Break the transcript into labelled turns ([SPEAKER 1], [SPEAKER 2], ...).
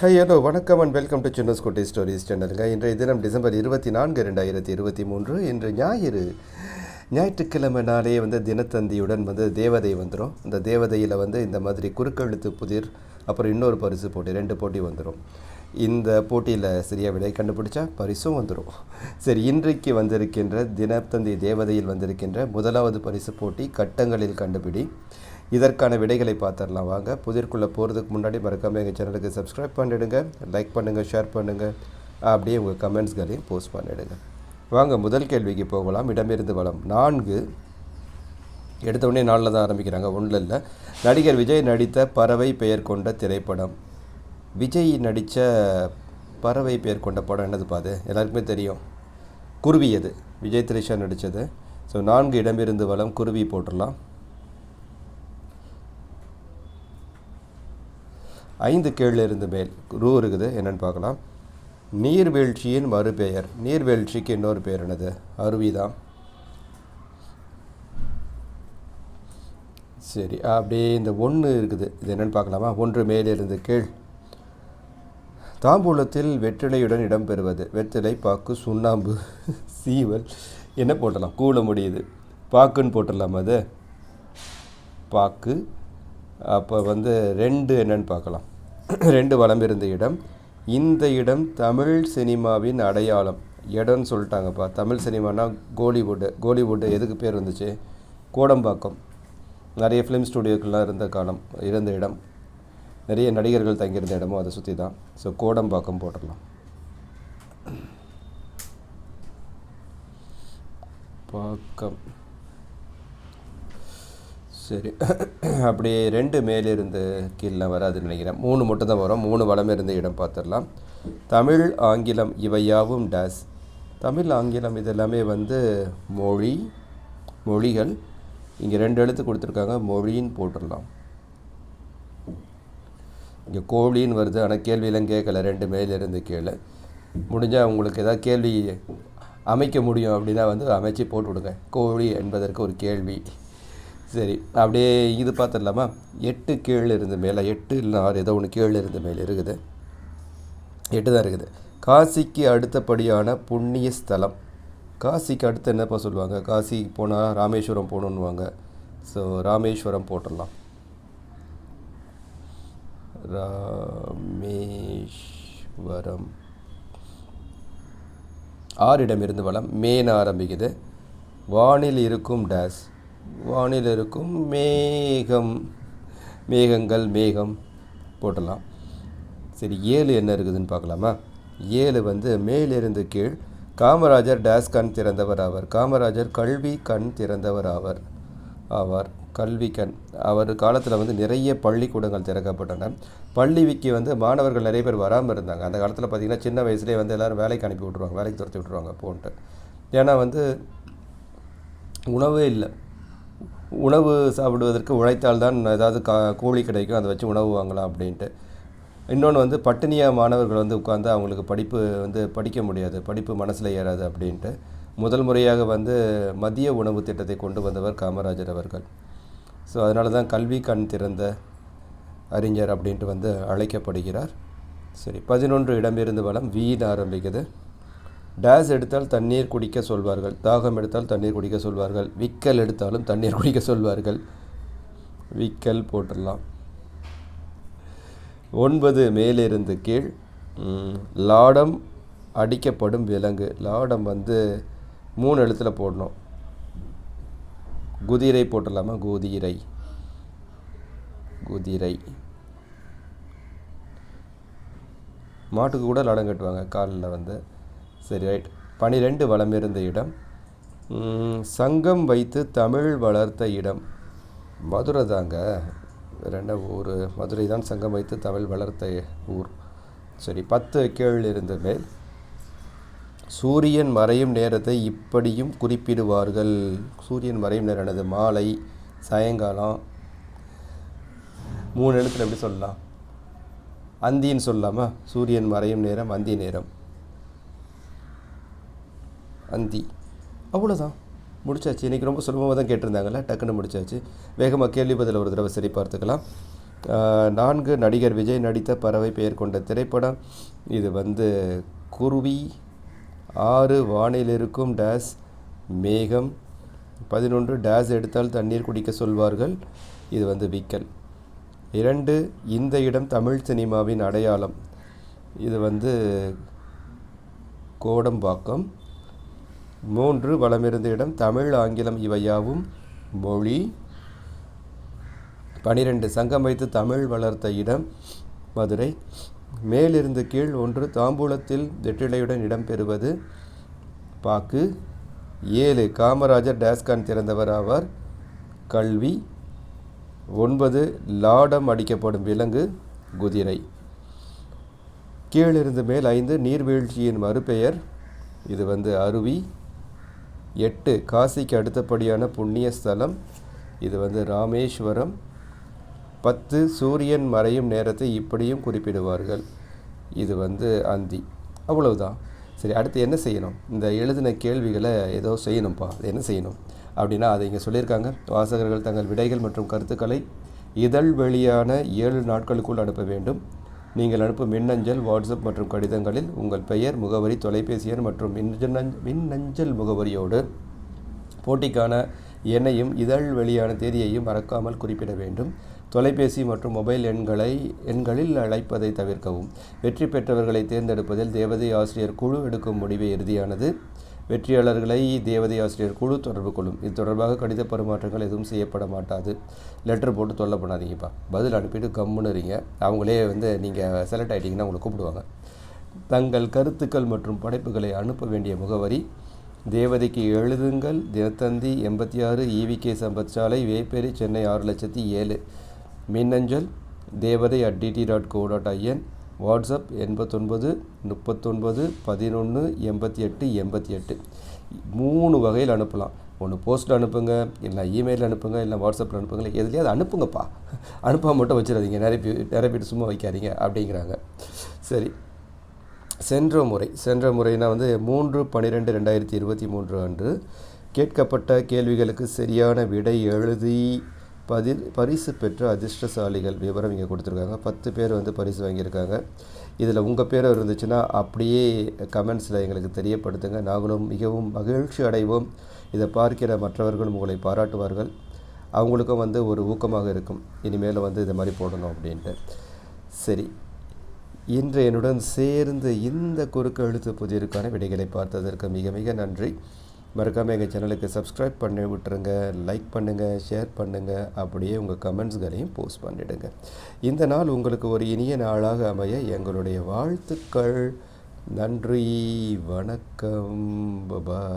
[SPEAKER 1] High hello வணக்கம் and welcome to Chinna's குட்டி stories சேனலுங்க இன்றைய தினம் டிசம்பர் இருபத்தி நான்கு ரெண்டாயிரத்தி இருபத்தி மூன்று இன்று ஞாயிறு. ஞாயிற்றுக்கிழமை நாளே வந்து தினத்தந்தியுடன் வந்து தேவதை வந்துடும் இந்த தேவதையில் வந்து இந்த மாதிரி குறுக்கெழுத்து புதிர் அப்புறம் இன்னொரு பரிசு போட்டி ரெண்டு போட்டி வந்துடும் இந்த போட்டியில் சரியாக விடை கண்டுபிடிச்சா பரிசும் வந்துடும் சரி இன்றைக்கு வந்திருக்கின்ற தினத்தந்தி தேவதையில் வந்திருக்கின்ற முதலாவது பரிசு போட்டி கட்டங்களில் கண்டுபிடி. இதற்கான விடைகளை பார்த்துடலாம். வாங்க புதிர்க்குள்ளே போகிறதுக்கு முன்னாடி மறக்காமல் எங்கள் சேனலுக்கு சப்ஸ்கிரைப் பண்ணிவிடுங்க லைக் பண்ணுங்கள் ஷேர் பண்ணுங்கள் அப்படியே உங்கள் கமெண்ட்ஸ்களையும் போஸ்ட் பண்ணிவிடுங்க வாங்க முதல் கேள்விக்கு போகலாம். இடமிருந்து வளம். நான்கு எடுத்தவுடனே நாளில் தான் ஆரம்பிக்கிறாங்க. ஒன்றில் இல்லை. நடிகர் விஜய் நடித்த பறவை பெயர் கொண்ட திரைப்படம். விஜய் நடித்த பறவை பெயர் கொண்ட படம் என்னது பாது? எல்லாருக்குமே தெரியும். குருவி அது விஜய் திரிஷா நடித்தது ஸோ நான்கு இடமிருந்து வளம். குருவி போட்டுடலாம். ஐந்து கீழே இருந்து மேல் ரூ இருக்குது என்னென்னு பார்க்கலாம். நீர்வீழ்ச்சியின் மறுபெயர். நீர்வீழ்ச்சிக்கு இன்னொரு பெயர் என்னது? அருவிதான். சரி அப்படியே இந்த ஒன்று இருக்குது. இது என்னென்னு பார்க்கலாமா? ஒன்று மேலிருந்து கீழ். தாம்பூலத்தில் வெற்றிலையுடன் இடம்பெறுவது வெற்றிலை பாக்கு சுண்ணாம்பு சீவல். என்ன போட்டலாம் கூல முடியுது. பாக்குன்னு போட்டுடலாம் அது? பாக்கு. அப்போ வந்து ரெண்டு என்னன்னு பார்க்கலாம். ரெண்டு வளம் இருந்த இடம். இந்த இடம் தமிழ் சினிமாவின் அடையாளம். இடம்னு சொல்லிட்டாங்கப்பா. தமிழ் சினிமானா கோலிவுட்டு. கோலிவுட்டு எதுக்கு பேர் வந்துச்சு? கோடம்பாக்கம். நிறைய ஃபிலிம் ஸ்டுடியோக்கெல்லாம் இருந்த காலம் இருந்த இடம். நிறைய நடிகர்கள் தங்கியிருந்த இடமும் அதை சுற்றி தான். ஸோ கோடம்பாக்கம் போட்டுடலாம். பாக்கம். சரி. அப்படி ரெண்டு மேலிருந்து கீழே வராதுன்னு நினைக்கிறேன். மூணு மட்டும் தான் வரும். மூணு வளம் இருந்த இடம் பார்த்துடலாம். தமிழ் ஆங்கிலம் இவையாவும் டேஸ் தமிழ் ஆங்கிலம் இதெல்லாமே வந்து மொழி மொழிகள். இங்கே ரெண்டு எழுத்து கொடுத்துருக்காங்க. மொழின்னு போட்டுடலாம். இங்கே கோழின்னு வருது. ஆனால் கேள்வியெல்லாம் கேட்கல. ரெண்டு மேலிருந்து கீழே. முடிஞ்சால் உங்களுக்கு ஏதாவது கேள்வி அமைக்க முடியும் அப்படின்னா வந்து அமைச்சு போட்டு விடுங்க. கோழி என்பதற்கு ஒரு கேள்வி. சரி அப்படியே இது பார்த்துடலாமா? எட்டு கீழே இருந்து மேலே எட்டு இல்லை ஆறு ஏதோ ஒன்று கீழே இருந்து மேலே இருக்குது. எட்டு தான் இருக்குது. காசிக்கு அடுத்தபடியான புண்ணிய ஸ்தலம். காசிக்கு அடுத்து என்னப்பா சொல்லுவாங்க? காசி போனால் ராமேஸ்வரம் போகணுன்னுவாங்க. ஸோ ராமேஸ்வரம் போட்டுடலாம். ராமேஸ்வரம். ஆறிடம் இருந்து வளம் மேன ஆரம்பிக்குது வானில் இருக்கும் டேஸ். வானில் இருக்கும் மேகம். மேகங்கள் மேகம். போட்டலாம். சரி ஏழு என்ன இருக்குதுன்னு பார்க்கலாமா? ஏழு வந்து மேலிருந்து கீழ். காமராஜர் டேஸ் கண் திறந்தவர் ஆவர். காமராஜர் கல்வி கண் திறந்தவர் ஆவர். ஆவார். கல்வி கண். அவர் காலத்தில் வந்து நிறைய பள்ளிக்கூடங்கள் திறக்கப்பட்டன. பள்ளிவிக்கு வந்து மாணவர்கள் நிறைய பேர் வராமல் இருந்தாங்க. அந்த காலத்தில் பார்த்திங்கன்னா சின்ன வயசுலேயே வந்து எல்லோரும் வேலைக்கு அனுப்பி விட்ருவாங்க வேலைக்கு துரத்தி விட்ருவாங்க போன்ட்டு. ஏன்னா வந்து உணவே இல்லை. உணவு சாப்பிடுவதற்கு உழைத்தால்தான் ஏதாவது கா கூலி கிடைக்கும் அதை வச்சு உணவு வாங்கலாம் அப்படின்ட்டு. இன்னொன்று வந்து பட்டினியாக மாணவர்கள் வந்து உட்காந்து அவங்களுக்கு படிப்பு வந்து படிக்க முடியாது படிப்பு மனசில் ஏறாது அப்படின்ட்டு. முதல் முறையாக வந்து மதிய உணவு திட்டத்தை கொண்டு வந்தவர் காமராஜர் அவர்கள். ஸோ அதனால தான் கல்வி கண் திறந்த அறிஞர் அப்படின்ட்டு வந்து அழைக்கப்படுகிறார். சரி பதினொன்று இடமிருந்து வளம் வீண் ஆரம்பிக்குது. டேஸ் எடுத்தால் தண்ணீர் குடிக்க சொல்வார்கள். தாகம் எடுத்தால் தண்ணீர் குடிக்க சொல்வார்கள். விக்கல் எடுத்தாலும் தண்ணீர் குடிக்க சொல்வார்கள். விக்கல் போட்டுடலாம். ஒன்பது மேலிருந்து கீழ். லாடம் அடிக்கப்படும் விலங்கு. லாடம் வந்து மூணு எழுத்தில் போடணும். குதிரை போட்டுடலாமா? குதிரை. குதிரை. மாட்டுக்கு கூட லாடம் கட்டுவாங்க காலில் வந்து. சரி ரைட் பனிரெண்டு வளம் இருந்த இடம். சங்கம் வைத்து தமிழ் வளர்த்த இடம். மதுரை தாங்க. ரெண்ட ஊர்? மதுரை தான் சங்கம் வைத்து தமிழ் வளர்த்த ஊர். சரி பத்து கேள் இருந்த மேல். சூரியன் மறையும் நேரத்தை இப்படியும் குறிப்பிடுவார்கள். சூரியன் மறையும் நேரம் என்னது? மாலை சாயங்காலம். மூணு இடத்துல எப்படி சொல்லலாம்? அந்தின்னு சொல்லலாமா? சூரியன் மறையும் நேரம் அந்தி நேரம். அந்தி. அவ்வளோதான் முடிச்சாச்சு. இன்றைக்கி ரொம்ப சுலபமாக தான் கேட்டிருந்தாங்கல்ல? டக்குன்னு முடிச்சாச்சு. வேகமாக கேள்வி பதில் ஒரு தடவை சரி பார்த்துக்கலாம். நான்கு நடிகர் விஜய் நடித்த பறவை பெயர் கொண்ட திரைப்படம். இது வந்து குருவி ஆறு வானில் இருக்கும் டேஸ் மேகம். பதினொன்று டேஸ் எடுத்தால் தண்ணீர் குடிக்க சொல்வார்கள். இது வந்து விக்கல். இரண்டு இந்த இடம் தமிழ் சினிமாவின் அடையாளம். இது வந்து கோடம்பாக்கம். மூன்று வளமிருந்த இடம் தமிழ் ஆங்கிலம் இவையாவும் மொழி. பனிரெண்டு சங்கம் வைத்து தமிழ் வளர்த்த இடம் மதுரை. மேலிருந்து கீழ் ஒன்று தாம்பூலத்தில் வெற்றிலையுடன் இடம்பெறுவது பாக்கு. ஏழு காமராஜர் டேஸ்கான் திறந்தவர் ஆவார். கல்வி. ஒன்பது லாடம் அடிக்கப்படும் விலங்கு குதிரை. கீழிருந்து மேல் ஐந்து நீர்வீழ்ச்சியின் மறுபெயர் இது வந்து அருவி. எட்டு காசிக்கு அடுத்தபடியான புண்ணிய ஸ்தலம் இது வந்து ராமேஸ்வரம். பத்து சூரியன் மறையும் நேரத்தை இப்படியும் குறிப்பிடுவார்கள். இது வந்து அந்தி. அவ்வளவுதான். சரி அடுத்து என்ன செய்யணும்? இந்த எழுதின கேள்விகளை ஏதோ செய்யணும்ப்பா என்ன செய்யணும்? அப்படின்னா அதை இங்கே சொல்லியிருக்காங்க. வாசகர்கள் தங்கள் விடைகள் மற்றும் கருத்துக்களை இதழ் வெளியான ஏழு நாட்களுக்குள் அனுப்ப வேண்டும். நீங்கள் அனுப்பும் மின்னஞ்சல் வாட்ஸ்அப் மற்றும் கடிதங்களில் உங்கள் பெயர் முகவரி தொலைபேசி எண் மற்றும் மின்னஞ்சல் மின்னஞ்சல் முகவரியோடு போட்டிக்கான எண்ணையும் இதழ் வெளியான தேதியையும் மறக்காமல் குறிப்பிட வேண்டும். தொலைபேசி மற்றும் மொபைல் எண்களை எண்களில் அழைப்பதை தவிர்க்கவும். வெற்றி பெற்றவர்களை தேர்ந்தெடுப்பதில் தேவதை ஆசிரியர் குழு எடுக்கும் முடிவே இறுதியானது. வெற்றியாளர்களை தேவதை ஆசிரியர் குழு தொடர்பு கொள்ளும். இது தொடர்பாக கடித பரிமாற்றங்கள் எதுவும் செய்யப்பட மாட்டாது. லெட்டர் போட்டு தொல்லை பண்ணாதீங்கப்பா. பதில் அனுப்பிட்டு கம்முன்னு இருங்க. அவங்களே வந்து நீங்கள் செலக்ட் ஆகிட்டீங்கன்னா உங்களை கூப்பிடுவாங்க. தங்கள் கருத்துக்கள் மற்றும் படைப்புகளை அனுப்ப வேண்டிய முகவரி தேவதைக்கு எழுதுங்கள். தினத்தந்தி எண்பத்தி ஆறு இவிகே சம்பத் சாலை வேப்பேரி சென்னை ஆறு லட்சத்தி ஏழு. மின்னஞ்சல் தேவதை at DD dot co dot in WhatsApp எண்பத்தொன்பது முப்பத்தொன்பது பதினொன்று எண்பத்தி எட்டு எண்பத்தி எட்டு மூணு வகையில் அனுப்பலாம். ஒன்று போஸ்ட்டில் அனுப்புங்க இல்லை இமெயிலில் அனுப்புங்க இல்லை வாட்ஸ்அப்பில் அனுப்புங்க இல்லை அனுப்புங்கப்பா. அனுப்பாம மட்டும் வச்சிடாதீங்க. நிறைய பேர் நிறைய சும்மா வைக்காதீங்க அப்படிங்கிறாங்க. சரி. சென்ற முறை சென்ற முறைனா வந்து மூன்று பன்னிரெண்டு ரெண்டாயிரத்தி இருபத்தி மூன்று அன்று கேட்கப்பட்ட கேள்விகளுக்கு சரியான விடை எழுதி பதில் பரிசு பெற்ற அதிர்ஷ்டசாலிகள் விவரம் இங்கே கொடுத்துருக்காங்க. பத்து பேர் வந்து பரிசு வாங்கியிருக்காங்க. இதில் உங்கள் பேர் இருந்துச்சுன்னா அப்படியே கமெண்ட்ஸில் எங்களுக்கு தெரியப்படுத்துங்க. நாங்களும் மிகவும் மகிழ்ச்சி அடைவோம். இதை பார்க்கிற மற்றவர்களும் உங்களை பாராட்டுவார்கள். அவங்களுக்கும் வந்து ஒரு ஊக்கமாக இருக்கும். இனிமேல் வந்து இது மாதிரி போடணும் அப்படின்ட்டு. சரி. இன்று என்னுடன் சேர்ந்து இந்த குறுக்கு எழுத்து புதிருக்கான விடைகளை பார்த்ததற்கு மிக மிக நன்றி. மறக்காமல் எங்கள் சேனலுக்கு சப்ஸ்கிரைப் பண்ணி விட்டுருங்க லைக் பண்ணுங்கள் ஷேர் பண்ணுங்கள் அப்படியே உங்கள் கமெண்ட்ஸ்களையும் போஸ்ட் பண்ணிவிடுங்க இந்த நாள் உங்களுக்கு ஒரு இனிய நாளாக அமைய எங்களுடைய வாழ்த்துக்கள். நன்றி வணக்கம் பபாய்